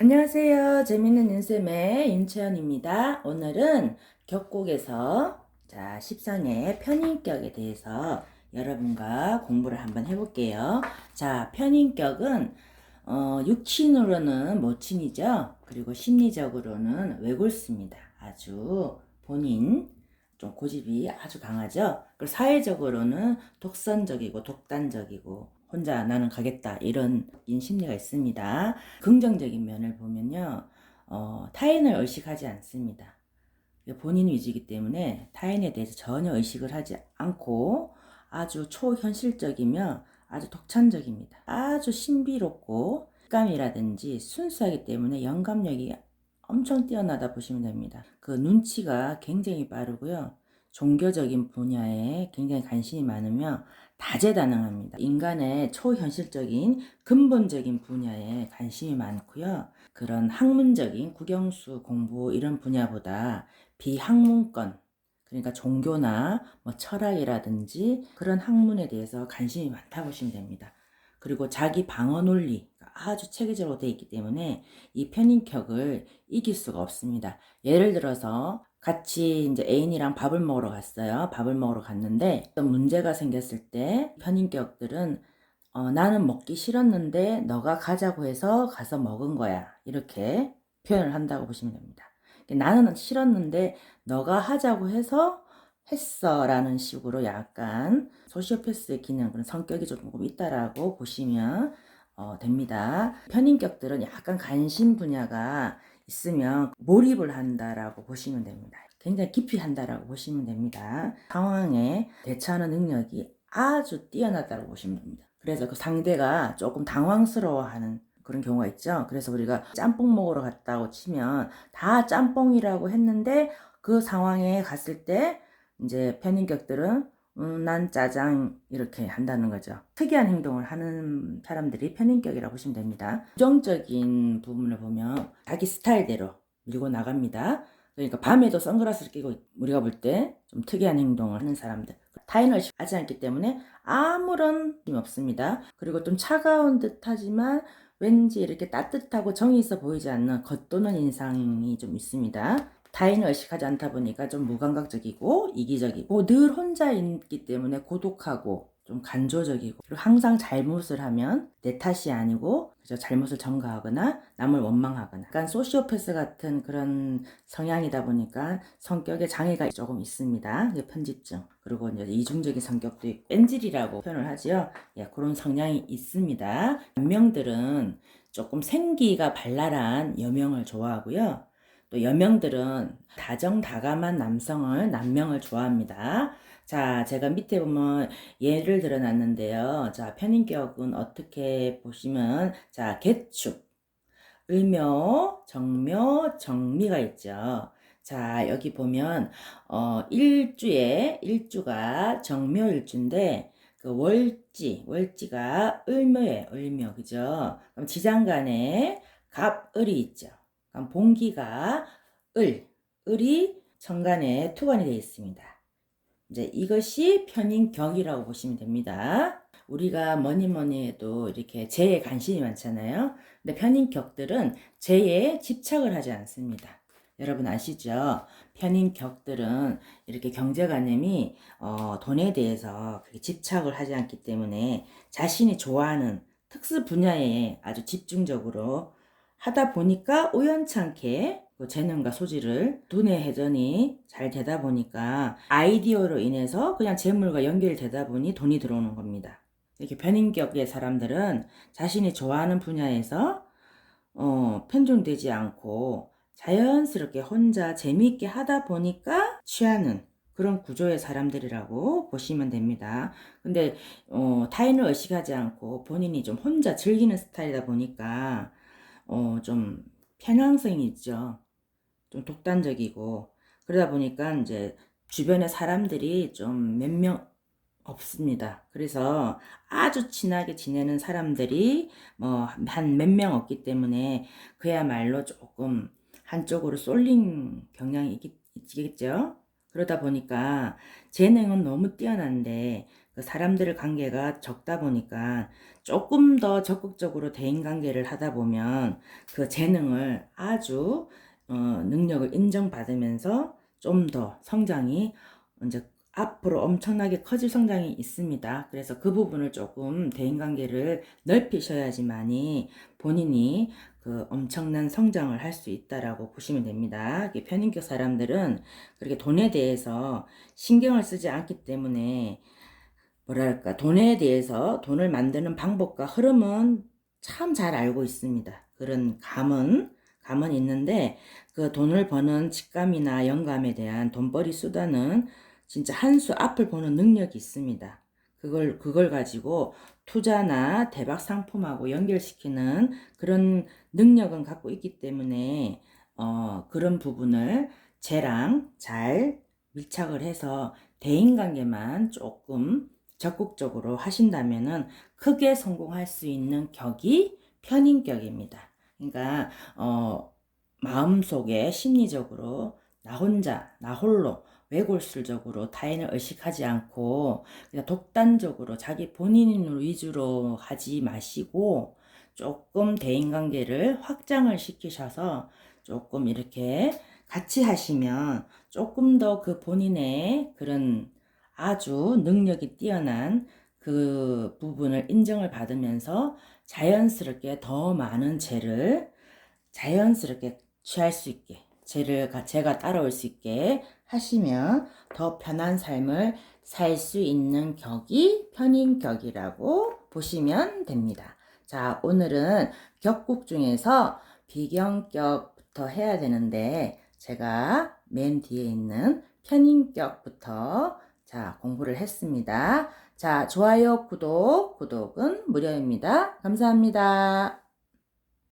안녕하세요. 재밌는 윤쌤의 윤채연입니다. 오늘은 격곡에서 자, 10상의 편인격에 대해서 여러분과 공부를 한번 해볼게요. 자, 편인격은 어, 육친으로는 모친이죠. 그리고 심리적으로는 외골수입니다. 아주 본인 좀 고집이 아주 강하죠. 그리고 사회적으로는 독선적이고 독단적이고 혼자 나는 가겠다 이런 심리가 있습니다. 긍정적인 면을 보면요, 어, 타인을 의식하지 않습니다. 본인 위주이기 때문에 타인에 대해서 전혀 의식을 하지 않고 아주 초현실적이며 아주 독창적입니다. 아주 신비롭고 감이라든지 순수하기 때문에 영감력이 엄청 뛰어나다 보시면 됩니다. 그 눈치가 굉장히 빠르고요. 종교적인 분야에 굉장히 관심이 많으며 다재다능합니다. 인간의 초현실적인 근본적인 분야에 관심이 많고요. 그런 학문적인 국영수 공부 이런 분야보다 비학문권 그러니까 종교나 뭐 철학이라든지 그런 학문에 대해서 관심이 많다 보시면 됩니다. 그리고 자기 방어 논리 아주 체계적으로 되어 있기 때문에 이 편인격을 이길 수가 없습니다. 예를 들어서 같이 이제 애인이랑 밥을 먹으러 갔어요. 밥을 먹으러 갔는데 어떤 문제가 생겼을 때 편인격들은 어, 나는 먹기 싫었는데 너가 가자고 해서 가서 먹은 거야. 이렇게 표현을 한다고 보시면 됩니다. 나는 싫었는데 너가 하자고 해서 했어 라는 식으로 약간 소시오패스의 기능 그런 성격이 조금 있다라고 보시면 어, 됩니다. 편인격들은 약간 관심 분야가 있으면 몰입을 한다라고 보시면 됩니다. 굉장히 깊이 한다라고 보시면 됩니다. 상황에 대처하는 능력이 아주 뛰어나다고 보시면 됩니다. 그래서 그 상대가 조금 당황스러워하는 그런 경우가 있죠. 그래서 우리가 짬뽕 먹으러 갔다고 치면 다 짬뽕이라고 했는데 그 상황에 갔을 때 이제 편인격들은 음, 난 짜장 이렇게 한다는 거죠. 특이한 행동을 하는 사람들이 편인격이라고 보시면 됩니다. 부정적인 부분을 보면 자기 스타일대로 밀고 나갑니다. 그러니까 밤에도 선글라스를 끼고 우리가 볼 때 좀 특이한 행동을 하는 사람들. 타인을 하지 않기 때문에 아무런 힘이 없습니다. 그리고 좀 차가운 듯 하지만 왠지 이렇게 따뜻하고 정이 있어 보이지 않는 겉도는 인상이 좀 있습니다. 타인을 의식하지 않다 보니까 좀 무감각적이고 이기적이고 늘 혼자 있기 때문에 고독하고 좀 간조적이고 그리고 항상 잘못을 하면 내 탓이 아니고 그저 잘못을 전가하거나 남을 원망하거나 약간 소시오패스 같은 그런 성향이다 보니까 성격에 장애가 조금 있습니다. 편집증 그리고 이제 이중적인 성격도 있고 뺀질이라고 표현을 하지요. 예, 그런 성향이 있습니다. 남명들은 조금 생기가 발랄한 여명을 좋아하고요. 또 여명들은 다정다감한 남성을 남명을 좋아합니다. 자, 제가 밑에 보면 예를 들어놨는데요. 자, 편인격은 어떻게 보시면 자, 개축, 을묘, 정묘, 정미가 있죠. 자, 여기 보면 어, 일주에 일주가 정묘 일주인데 그 월지, 월지가 을묘에 을묘, 그죠? 그럼 지장간에 갑을이 있죠. 그럼 봉기가 을, 을이 정간에 투관이 되어 있습니다. 이제 이것이 편인격이라고 보시면 됩니다. 우리가 뭐니 뭐니 해도 이렇게 재에 관심이 많잖아요. 근데 편인격들은 재에 집착을 하지 않습니다. 여러분 아시죠? 편인격들은 이렇게 경제관념이 어, 돈에 대해서 집착을 하지 않기 때문에 자신이 좋아하는 특수 분야에 아주 집중적으로 하다 보니까 우연찮게 그 재능과 소질을 두뇌 회전이 잘 되다 보니까 아이디어로 인해서 그냥 재물과 연결되다 보니 돈이 들어오는 겁니다. 이렇게 변인격의 사람들은 자신이 좋아하는 분야에서 어, 편중되지 않고 자연스럽게 혼자 재미있게 하다 보니까 취하는 그런 구조의 사람들이라고 보시면 됩니다. 근데 어, 타인을 의식하지 않고 본인이 좀 혼자 즐기는 스타일이다 보니까 어, 좀 편향성이 있죠. 좀 독단적이고 그러다 보니까 이제 주변에 사람들이 좀 몇 명 없습니다. 그래서 아주 친하게 지내는 사람들이 뭐 한 몇 명 없기 때문에 그야말로 조금 한쪽으로 쏠린 경향이 있, 있겠죠. 그러다 보니까 재능은 너무 뛰어난데 그 사람들 관계가 적다 보니까 조금 더 적극적으로 대인 관계를 하다 보면 그 재능을 아주 어, 능력을 인정받으면서 좀 더 성장이 이제 앞으로 엄청나게 커질 성장이 있습니다. 그래서 그 부분을 조금 대인관계를 넓히셔야지만이 본인이 그 엄청난 성장을 할 수 있다라고 보시면 됩니다. 편인격 사람들은 그렇게 돈에 대해서 신경을 쓰지 않기 때문에 뭐랄까 돈에 대해서 돈을 만드는 방법과 흐름은 참 잘 알고 있습니다. 그런 감은 감은 있는데 그 돈을 버는 직감이나 영감에 대한 돈벌이 수단은 진짜 한 수 앞을 보는 능력이 있습니다. 그걸 그걸 가지고 투자나 대박 상품하고 연결시키는 그런 능력은 갖고 있기 때문에 어, 그런 부분을 쟤랑 잘 밀착을 해서 대인관계만 조금 적극적으로 하신다면은 크게 성공할 수 있는 격이 편인격입니다. 그러니까 어, 마음속에 심리적으로 나 혼자 나 홀로 외골술적으로 타인을 의식하지 않고 그냥 독단적으로 자기 본인 위주로 하지 마시고 조금 대인관계를 확장을 시키셔서 조금 이렇게 같이 하시면 조금 더 그 본인의 그런 아주 능력이 뛰어난 그 부분을 인정을 받으면서 자연스럽게 더 많은 죄를 자연스럽게 취할 수 있게 죄를 가- 제가 따라올 수 있게 하시면 더 편한 삶을 살 수 있는 격이 편인격이라고 보시면 됩니다. 자, 오늘은 격국 중에서 비경격부터 해야 되는데 제가 맨 뒤에 있는 편인격부터 자, 공부를 했습니다. 자, 좋아요, 구독, 구독은 무료입니다. 감사합니다.